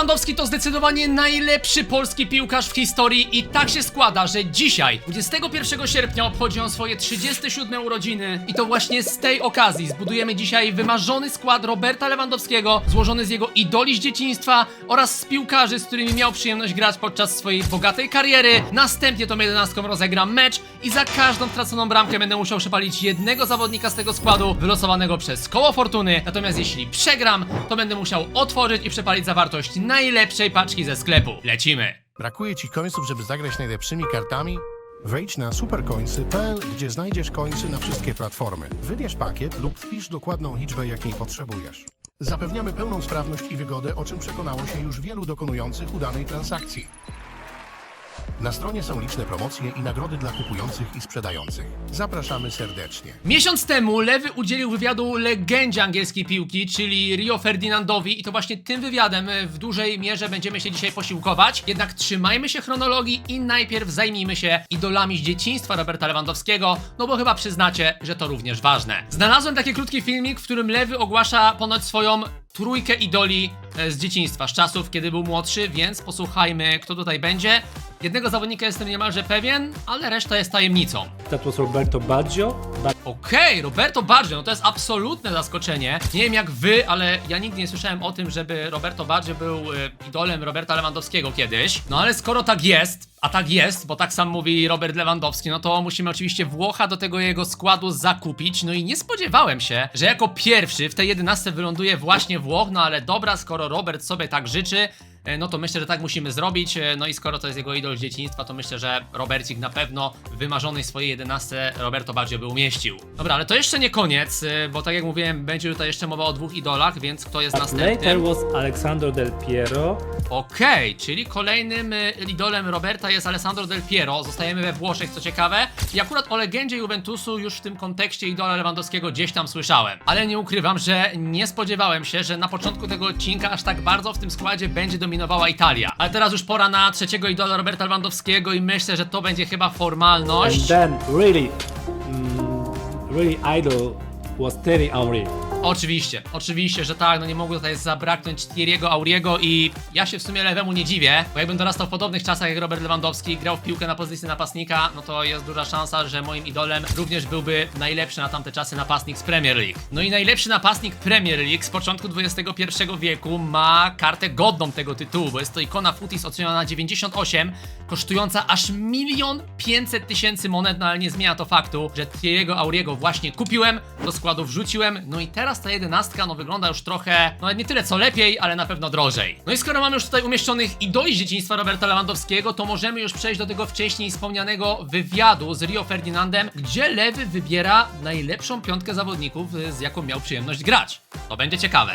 Lewandowski to zdecydowanie najlepszy polski piłkarz w historii i tak się składa, że dzisiaj, 21 sierpnia obchodzi on swoje 37 urodziny i to właśnie z tej okazji zbudujemy dzisiaj wymarzony skład Roberta Lewandowskiego, złożony z jego idoli z dzieciństwa oraz z piłkarzy, z którymi miał przyjemność grać podczas swojej bogatej kariery. Następnie tą jedenastką rozegram mecz i za każdą traconą bramkę będę musiał przepalić jednego zawodnika z tego składu, wylosowanego przez koło fortuny. Natomiast jeśli przegram, to będę musiał otworzyć i przepalić zawartość najlepszej paczki ze sklepu. Lecimy! Brakuje ci końców, żeby zagrać najlepszymi kartami? Wejdź na supercoinsy.pl, gdzie znajdziesz końcy na wszystkie platformy. Wybierz pakiet lub wpisz dokładną liczbę, jakiej potrzebujesz. Zapewniamy pełną sprawność i wygodę, o czym przekonało się już wielu dokonujących udanej transakcji. Na stronie są liczne promocje i nagrody dla kupujących i sprzedających. Zapraszamy serdecznie. Miesiąc temu Lewy udzielił wywiadu legendzie angielskiej piłki, czyli Rio Ferdinandowi i to właśnie tym wywiadem e, w dużej mierze będziemy się dzisiaj posiłkować. Jednak trzymajmy się chronologii i najpierw zajmijmy się idolami z dzieciństwa Roberta Lewandowskiego, no bo chyba przyznacie, że to również ważne. Znalazłem taki krótki filmik, w którym Lewy ogłasza ponoć swoją trójkę idoli e, z dzieciństwa, z czasów, kiedy był młodszy, więc posłuchajmy, kto tutaj będzie. Jednego zawodnika jestem niemalże pewien, ale reszta jest tajemnicą. That was Roberto Baggio. Ba- Okej, Roberto Baggio, no to jest absolutne zaskoczenie. Nie wiem jak wy, ale ja nigdy nie słyszałem o tym, żeby Roberto Baggio był e, idolem Roberta Lewandowskiego kiedyś. No ale skoro tak jest, a tak jest, bo tak sam mówi Robert Lewandowski, no to musimy oczywiście Włocha do tego jego składu zakupić. No i nie spodziewałem się, że jako pierwszy w tej 11 wyląduje właśnie Włoch, no ale dobra, skoro Robert sobie tak życzy, no to myślę, że tak musimy zrobić. E, No i skoro to jest jego idol z dzieciństwa, to myślę, że Robercik na pewno w wymarzonej swojej 11 Roberto Baggio by umieścił. Dobra, ale to jeszcze nie koniec, e, bo tak jak mówiłem, będzie tutaj jeszcze mowa o dwóch idolach, więc kto jest Later następnym? was Alexandro Del Piero. Okej, czyli kolejnym e, idolem Roberta jest Alessandro Del Piero. Zostajemy we Włoszech, co ciekawe. I akurat o legendzie Juventusu już w tym kontekście idola Lewandowskiego gdzieś tam słyszałem. Ale nie ukrywam, że nie spodziewałem się, że na początku tego odcinka aż tak bardzo w tym składzie będzie dominowała Italia. Ale teraz już pora na trzeciego idola Roberta Lewandowskiego i myślę, że to będzie chyba And formalność. then really, mm, really idol was Terry Henry. Oczywiście, oczywiście, że tak, no nie mogło tutaj zabraknąć Thierry'ego Auriego i ja się w sumie lewemu nie dziwię, bo jakbym dorastał w podobnych czasach jak Robert Lewandowski, grał w piłkę na pozycji napastnika, no to jest duża szansa, że moim idolem również byłby najlepszy na tamte czasy napastnik z Premier League. No i najlepszy napastnik Premier League z początku XXI wieku ma kartę godną tego tytułu, bo jest to ikona Futis oceniona na 98, kosztująca aż milion pięćset tysięcy monet, no ale nie zmienia to faktu, że Thierry'ego Auriego właśnie kupiłem, do składu wrzuciłem, no i teraz ta jedenastka no wygląda już trochę, no nie tyle co lepiej, ale na pewno drożej. No i skoro mamy już tutaj umieszczonych idoli z dzieciństwa Roberta Lewandowskiego, to możemy już przejść do tego wcześniej wspomnianego wywiadu z Rio Ferdinandem, gdzie Lewy wybiera najlepszą piątkę zawodników, y, z jaką miał przyjemność grać. To będzie ciekawe.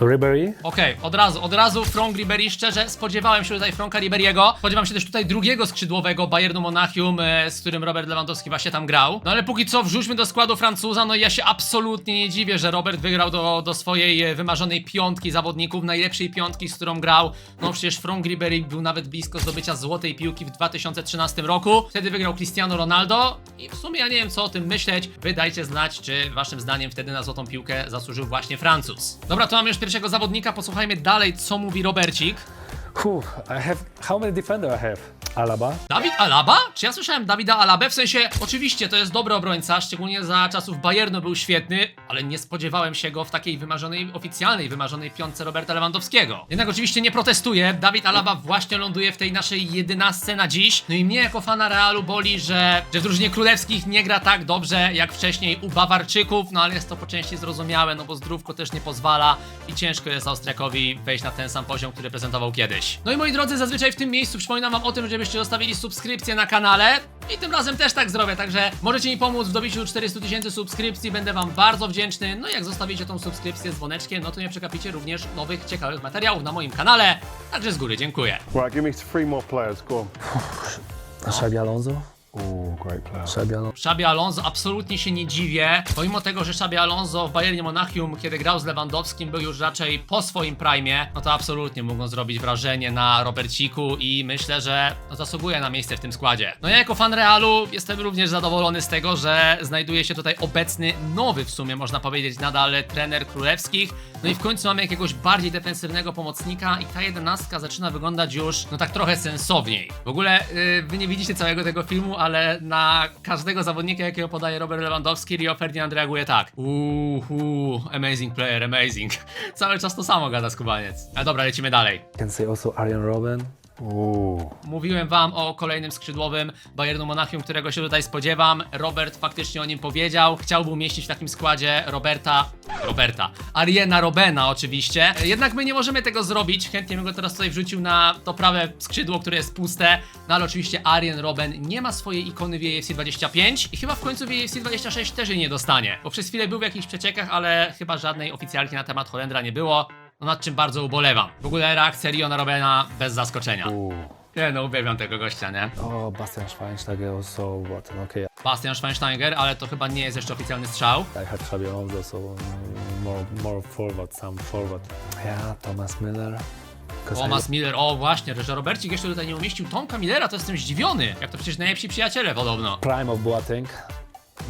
Ribery. Okej, od razu, od razu Frank Ribery, szczerze spodziewałem się tutaj Franka Ribery'ego, spodziewam się też tutaj drugiego skrzydłowego Bayernu Monachium, e, z którym Robert Lewandowski właśnie tam grał. No ale póki co wrzućmy do składu Francuza, no i ja się absolutnie nie dziwię, że Robert wygrał do, do swojej e, wymarzonej piątki zawodników, najlepszej piątki, z którą grał. No przecież Frank Ribery był nawet blisko zdobycia złotej piłki w 2013 roku, wtedy wygrał Cristiano Ronaldo i w sumie ja nie wiem co o tym myśleć, wy dajcie znać, czy waszym zdaniem wtedy na złotą piłkę zasłużył właśnie Francuz. Dobra, to mamy już pierwszego zawodnika, posłuchajmy dalej, co mówi Robercik. Whew, I have how many defender I have? Alaba. Dawid Alaba? Czy ja słyszałem Dawida Alabę? W sensie, oczywiście to jest dobry obrońca, szczególnie za czasów Bayernu był świetny, ale nie spodziewałem się go w takiej wymarzonej, oficjalnej, wymarzonej piątce Roberta Lewandowskiego. Jednak oczywiście nie protestuję, Dawid Alaba właśnie ląduje w tej naszej jedenastce na dziś. No i mnie jako fana Realu boli, że, że w drużynie królewskich nie gra tak dobrze jak wcześniej u Bawarczyków, no ale jest to po części zrozumiałe, no bo zdrówko też nie pozwala i ciężko jest Austriakowi wejść na ten sam poziom, który prezentował kiedyś. No i moi drodzy, zazwyczaj w tym miejscu przypominam wam o tym, żebyście zostawili subskrypcję na kanale i tym razem też tak zrobię, także możecie mi pomóc w dobiciu 400 tysięcy subskrypcji, będę wam bardzo wdzięczny. No i jak zostawicie tą subskrypcję z dzwoneczkiem, no to nie przegapicie również nowych, ciekawych materiałów na moim kanale, także z góry dziękuję. Right, give me three more players. Go on. Xabi Alonso. Ooh, great player. Xabi Alonso. Xabi Alonso absolutnie się nie dziwię, pomimo tego, że Xabi Alonso w Bayernie Monachium, kiedy grał z Lewandowskim, był już raczej po swoim prime, no to absolutnie mógł on zrobić wrażenie na Roberciku i myślę, że no, zasługuje na miejsce w tym składzie. No ja jako fan Realu jestem również zadowolony z tego, że znajduje się tutaj obecny nowy w sumie, można powiedzieć, nadal trener królewskich, no i w końcu mamy jakiegoś bardziej defensywnego pomocnika i ta jedenastka zaczyna wyglądać już, no tak trochę sensowniej. W ogóle yy, wy nie widzicie całego tego filmu, ale na każdego zawodnika, jakiego podaje Robert Lewandowski, Rio Ferdinand reaguje tak. Uuu, amazing player, amazing. Cały czas to samo gada skubaniec. Ale dobra, lecimy dalej. Can say also Arjen Robben. Ooh. Mówiłem wam o kolejnym skrzydłowym Bayernu Monachium, którego się tutaj spodziewam. Robert faktycznie o nim powiedział. Chciałby umieścić w takim składzie Roberta. Roberta. Ariena Robena oczywiście. Jednak my nie możemy tego zrobić. Chętnie bym go teraz tutaj wrzucił na to prawe skrzydło, które jest puste. No ale oczywiście Arjen Robben nie ma swojej ikony w EFC 25 i chyba w końcu w EFC 26 też jej nie dostanie. Bo przez chwilę był w jakichś przeciekach, ale chyba żadnej oficjalki na temat Holendra nie było. No nad czym bardzo ubolewam. W ogóle reakcja Riona Robena bez zaskoczenia. Ooh. Nie no, uwielbiam tego gościa, nie? Oh, Bastian Schweinsteiger also what? Okay, Bastian Schweinsteiger, ale to chyba nie jest jeszcze oficjalny strzał. I had Xabi Alonso, so um, more more forward, some forward. Yeah, Thomas I- Thomas Miller, o właśnie, że Robercik jeszcze tutaj nie umieścił Tomka Millera, to jestem zdziwiony. Jak to przecież najlepsi przyjaciele podobno. Prime of Boateng.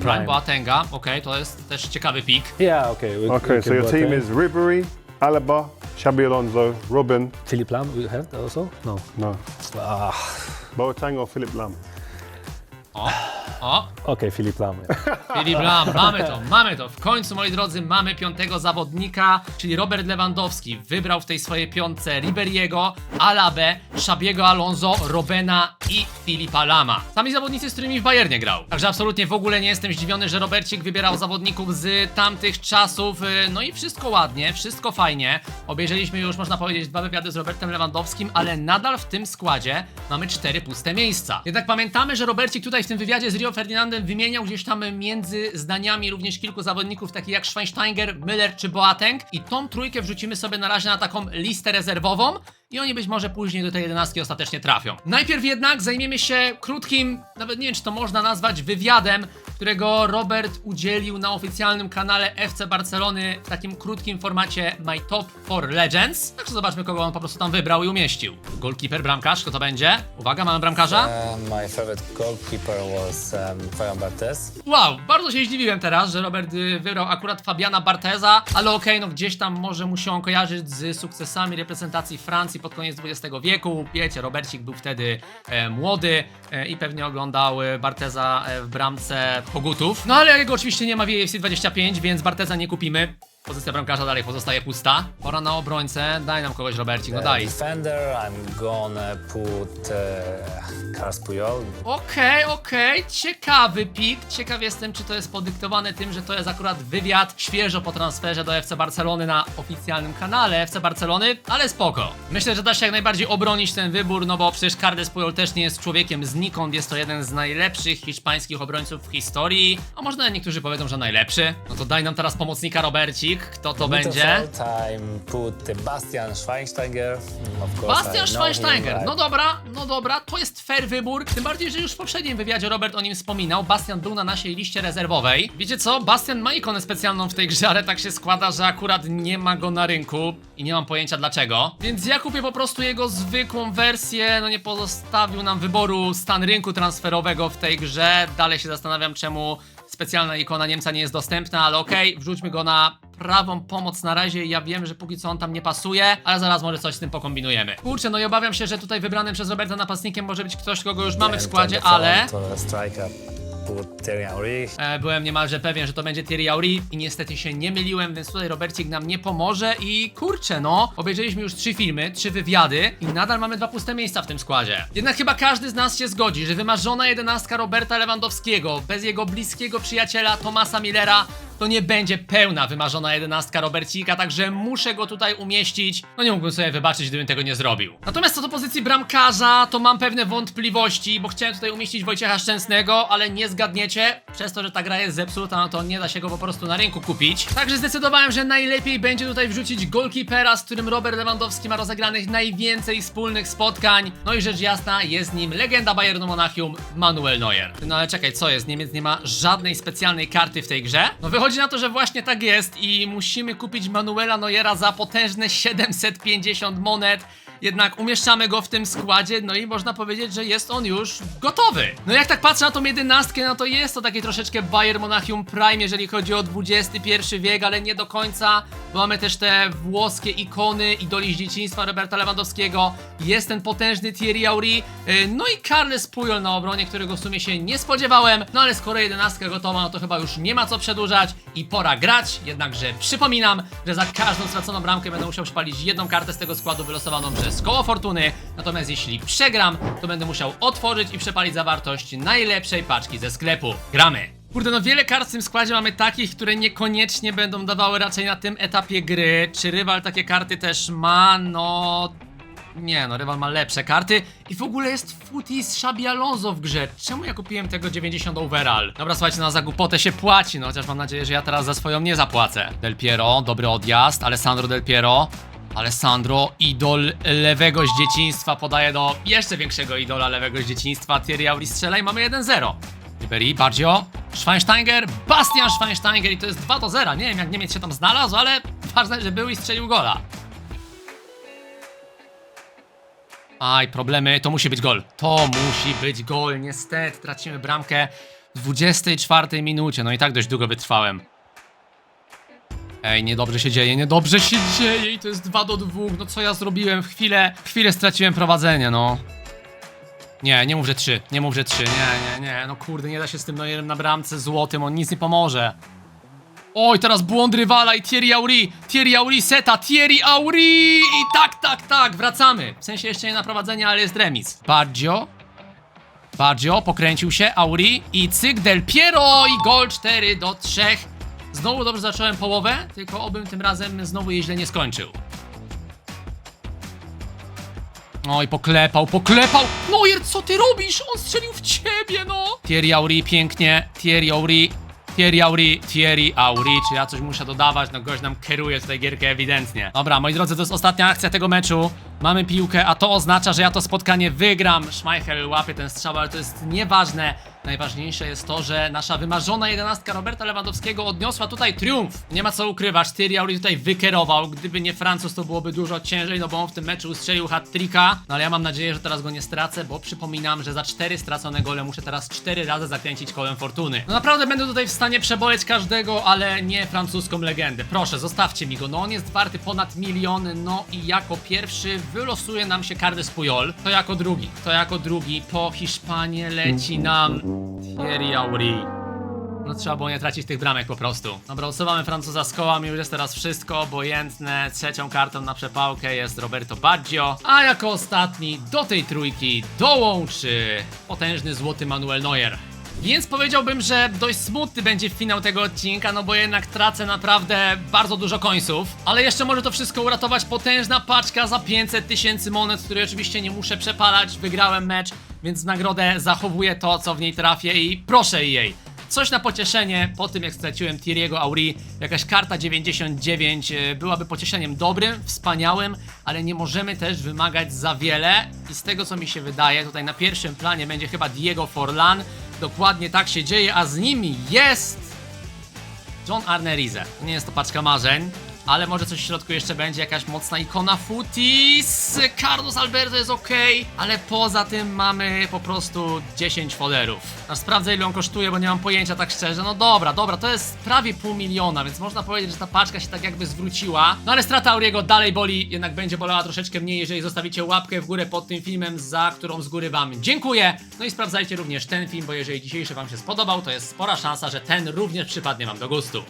Prime Boatenga, okej, to jest też ciekawy pick. Yeah, okay. we- Okay, we so your team is Ribery, Alaba, Xabi Alonso, Robin. Philip Lam. We have also no. No. Ah, Boateng or Philip Lam? O, o, okay, Philip Lam. Yeah. Filip Lam, mamy to, mamy to. W końcu, moi drodzy, mamy piątego zawodnika, czyli Robert Lewandowski. Wybrał w tej swojej piątce Riberiego, Alabę, Szabiego Alonso, Robena i Filipa Lama. Sami zawodnicy, z którymi w Bayernie grał. Także absolutnie w ogóle nie jestem zdziwiony, że Robercik wybierał zawodników z tamtych czasów. y, No i wszystko ładnie, wszystko fajnie. Obejrzeliśmy już, można powiedzieć, dwa wywiady z Robertem Lewandowskim, ale nadal w tym składzie mamy cztery puste miejsca. Jednak pamiętamy, że Robercik tutaj w tym wywiadzie z Rio Ferdinandem wymieniał gdzieś tam między zdaniami również kilku zawodników, takich jak Schweinsteiger, Müller czy Boateng. I tą trójkę wrzucimy sobie na razie na taką listę rezerwową i oni być może później do tej jedenastki ostatecznie trafią. Najpierw jednak zajmiemy się krótkim, nawet nie wiem czy to można nazwać wywiadem, którego Robert udzielił na oficjalnym kanale FC Barcelony w takim krótkim formacie My Top 4 Legends. Także zobaczmy kogo on po prostu tam wybrał i umieścił. Goalkeeper, bramkarz, kto to będzie? Uwaga, mamy bramkarza. Uh, my favorite goalkeeper was um, Fabian Barthez. Wow, bardzo się zdziwiłem teraz, że Robert y, wybrał akurat Fabiana Barteza, ale okej, no gdzieś tam może mu się on kojarzyć z sukcesami reprezentacji Francji pod koniec XX wieku. Wiecie, Robercik był wtedy e, młody e, i pewnie oglądał e, Barteza e, w bramce Pogutów. No ale jego oczywiście nie ma w EFC 25, więc Barteza nie kupimy. Pozycja bramkarza dalej pozostaje pusta. Pora na obrońcę, daj nam kogoś Robercik, no daj. defender, I'm gonna put uh, Carles Puyol. Okej, okej, ciekawy pik. Ciekaw jestem, czy to jest podyktowane tym, że to jest akurat wywiad świeżo po transferze do FC Barcelony na oficjalnym kanale FC Barcelony, ale spoko. Myślę, że da się jak najbardziej obronić ten wybór, no bo przecież Carles Puyol też nie jest człowiekiem znikąd, jest to jeden z najlepszych hiszpańskich obrońców w historii, a może nawet niektórzy powiedzą, że najlepszy. No to daj nam teraz pomocnika Robercik, kto to będzie? I'm put Bastian Schweinsteiger. Of course, I Bastian Schweinsteiger. No dobra, no dobra, to jest fair wybór. Tym bardziej, że już w poprzednim wywiadzie Robert o nim wspominał. Bastian był na naszej liście rezerwowej. Wiecie co? Bastian ma ikonę specjalną w tej grze, ale tak się składa, że akurat nie ma go na rynku i nie mam pojęcia dlaczego. Więc ja kupię po prostu jego zwykłą wersję. No nie pozostawił nam wyboru stan rynku transferowego w tej grze. Dalej się zastanawiam, czemu specjalna ikona Niemca nie jest dostępna, ale okej, wrzućmy go na prawą pomoc na razie. Ja wiem, że póki co on tam nie pasuje, ale zaraz może coś z tym pokombinujemy. Kurczę, no i obawiam się, że tutaj wybranym przez Roberta napastnikiem może być ktoś, kogo już mamy w składzie, ale striker, put Thierry Henry. e, byłem niemalże pewien, że to będzie Thierry Henry i niestety się nie myliłem, więc tutaj Robercik nam nie pomoże i kurczę, no, obejrzeliśmy już trzy filmy, trzy wywiady i nadal mamy dwa puste miejsca w tym składzie. Jednak chyba każdy z nas się zgodzi, że wymarzona jedenastka Roberta Lewandowskiego bez jego bliskiego przyjaciela Tomasa Millera to nie będzie pełna wymarzona jedenastka Robercika, także muszę go tutaj umieścić. No nie mógłbym sobie wybaczyć, gdybym tego nie zrobił. Natomiast co do pozycji bramkarza, to mam pewne wątpliwości, bo chciałem tutaj umieścić Wojciecha Szczęsnego, ale nie zgadniecie. Przez to, że ta gra jest zepsuta, no to nie da się go po prostu na rynku kupić. Także zdecydowałem, że najlepiej będzie tutaj wrzucić goalkeepera, z którym Robert Lewandowski ma rozegranych najwięcej wspólnych spotkań. No i rzecz jasna, jest nim legenda Bayernu Monachium, Manuel Neuer. No ale czekaj, co jest? Niemiec nie ma żadnej specjalnej karty w tej grze? No wychodzi na to, że właśnie tak jest i musimy kupić Manuela Neuera za potężne 750 monet. Jednak umieszczamy go w tym składzie, no i można powiedzieć, że jest on już gotowy. No jak tak patrzę na tą jedenastkę, no to jest to taki troszeczkę Bayern Monachium Prime, jeżeli chodzi o XXI wiek, ale nie do końca, bo mamy też te włoskie ikony, idoli z dzieciństwa Roberta Lewandowskiego, jest ten potężny Thierry Henry, yy, no i Carles Puyol na obronie, którego w sumie się nie spodziewałem, no ale skoro jedenastka gotowa, no to chyba już nie ma co przedłużać i pora grać, jednakże przypominam, że za każdą straconą bramkę będę musiał przypalić jedną kartę z tego składu wylosowaną przez koło fortuny, natomiast jeśli przegram, to będę musiał otworzyć i przepalić zawartość najlepszej paczki ze sklepu. Gramy! Kurde, no wiele kart w tym składzie mamy takich, które niekoniecznie będą dawały raczej na tym etapie gry. Czy rywal takie karty też ma? No... Nie no, rywal ma lepsze karty i w ogóle jest Footy z Alonso w grze. Czemu ja kupiłem tego 90 overall? Dobra, słuchajcie, na zagłupotę się płaci, no chociaż mam nadzieję, że ja teraz za swoją nie zapłacę. Del Piero, dobry odjazd, Alessandro Del Piero. Alessandro, idol lewego z dzieciństwa, podaje do jeszcze większego idola lewego z dzieciństwa. Thierry Auri strzela i mamy 1-0. Ribery, Bardzio, Schweinsteiger, Bastian Schweinsteiger i to jest 2 do 0. Nie wiem jak Niemiec się tam znalazł, ale ważne, że był i strzelił gola. Aj, problemy, to musi być gol. To musi być gol, niestety. Tracimy bramkę w 24 minucie. No i tak dość długo wytrwałem. Ej, niedobrze się dzieje, niedobrze się dzieje i to jest 2 do 2. No co ja zrobiłem? W chwilę, w chwilę straciłem prowadzenie, no. Nie, nie mów, że 3, nie mów, że 3, nie, nie, nie, no kurde, nie da się z tym Neuerem na bramce złotym, on nic nie pomoże. Oj, teraz błąd rywala i Thierry Auri, Thierry Auri seta, Thierry Auri i tak, tak, tak, wracamy. W sensie jeszcze nie na prowadzenie, ale jest remis. Bardzio, Bardzio, pokręcił się, Auri i cyk Del Piero i gol 4 do 3. Znowu dobrze zacząłem połowę, tylko obym tym razem znowu jej źle nie skończył. Oj, poklepał, poklepał! Neuer, co ty robisz? On strzelił w ciebie, no! Thierry Auri, pięknie, Thierry Auri, Thierry Auri, Thierry Auri, czy ja coś muszę dodawać? No gość nam kieruje tutaj gierkę ewidentnie. Dobra, moi drodzy, to jest ostatnia akcja tego meczu. Mamy piłkę, a to oznacza, że ja to spotkanie wygram. Schmeichel łapie ten strzał, ale to jest nieważne. Najważniejsze jest to, że nasza wymarzona jedenastka Roberta Lewandowskiego odniosła tutaj triumf. Nie ma co ukrywać, Thierry tutaj wykierował. Gdyby nie Francuz, to byłoby dużo ciężej, no bo on w tym meczu ustrzelił hat-tricka. No ale ja mam nadzieję, że teraz go nie stracę, bo przypominam, że za cztery stracone gole muszę teraz cztery razy zakręcić kołem fortuny. No naprawdę będę tutaj w stanie przeboleć każdego, ale nie francuską legendę. Proszę, zostawcie mi go. No on jest warty ponad milion, no i jako pierwszy wylosuje nam się Carles Puyol. To jako drugi, to jako drugi. Po Hiszpanię leci nam Thierry Auri. No trzeba było nie tracić tych bramek po prostu. Dobra, usuwamy Francuza z koła, mi już jest teraz wszystko obojętne. Trzecią kartą na przepałkę jest Roberto Baggio. A jako ostatni do tej trójki dołączy potężny złoty Manuel Neuer. Więc powiedziałbym, że dość smutny będzie finał tego odcinka, no bo jednak tracę naprawdę bardzo dużo końców. Ale jeszcze może to wszystko uratować potężna paczka za 500 tysięcy monet, której oczywiście nie muszę przepalać. Wygrałem mecz, więc nagrodę zachowuję to, co w niej trafię i proszę jej. Coś na pocieszenie po tym jak straciłem Thierry'ego Auri, jakaś karta 99 e, byłaby pocieszeniem dobrym, wspaniałym, ale nie możemy też wymagać za wiele i z tego co mi się wydaje, tutaj na pierwszym planie będzie chyba Diego Forlan, dokładnie tak się dzieje, a z nimi jest John Arne Rize. Nie jest to paczka marzeń, ale może coś w środku jeszcze będzie, jakaś mocna ikona Footies. Carlos Alberto jest ok, ale poza tym mamy po prostu 10 foderów. Aż sprawdzę ile on kosztuje, bo nie mam pojęcia tak szczerze. No dobra, dobra, to jest prawie pół miliona, więc można powiedzieć, że ta paczka się tak jakby zwróciła. No ale strata Auriego dalej boli, jednak będzie bolała troszeczkę mniej, jeżeli zostawicie łapkę w górę pod tym filmem, za którą z góry wam dziękuję. No i sprawdzajcie również ten film, bo jeżeli dzisiejszy wam się spodobał, to jest spora szansa, że ten również przypadnie wam do gustu.